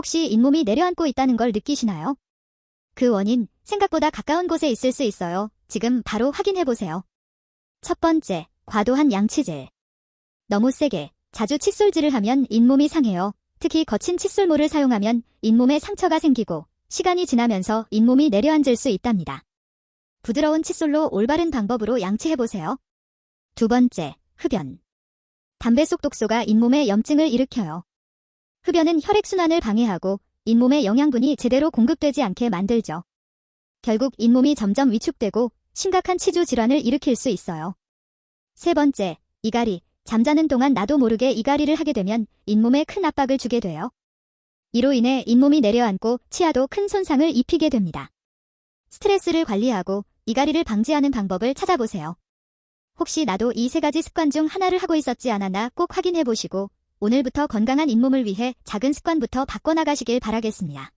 혹시 잇몸이 내려앉고 있다는 걸 느끼시나요? 그 원인, 생각보다 가까운 곳에 있을 수 있어요. 지금 바로 확인해 보세요. 첫 번째, 과도한 양치질. 너무 세게, 자주 칫솔질을 하면 잇몸이 상해요. 특히 거친 칫솔모를 사용하면 잇몸에 상처가 생기고 시간이 지나면서 잇몸이 내려앉을 수 있답니다. 부드러운 칫솔로 올바른 방법으로 양치해보세요. 두 번째, 흡연. 담배 속 독소가 잇몸에 염증을 일으켜요. 흡연은 혈액순환을 방해하고 잇몸에 영양분이 제대로 공급되지 않게 만들죠. 결국 잇몸이 점점 위축되고 심각한 치주 질환을 일으킬 수 있어요. 세 번째, 이갈이. 잠자는 동안 나도 모르게 이갈이를 하게 되면 잇몸에 큰 압박을 주게 돼요. 이로 인해 잇몸이 내려앉고 치아도 큰 손상을 입히게 됩니다. 스트레스를 관리하고 이갈이를 방지하는 방법을 찾아보세요. 혹시 나도 이 세 가지 습관 중 하나를 하고 있었지 않았나 꼭 확인해 보시고 오늘부터 건강한 잇몸을 위해 작은 습관부터 바꿔나가시길 바라겠습니다.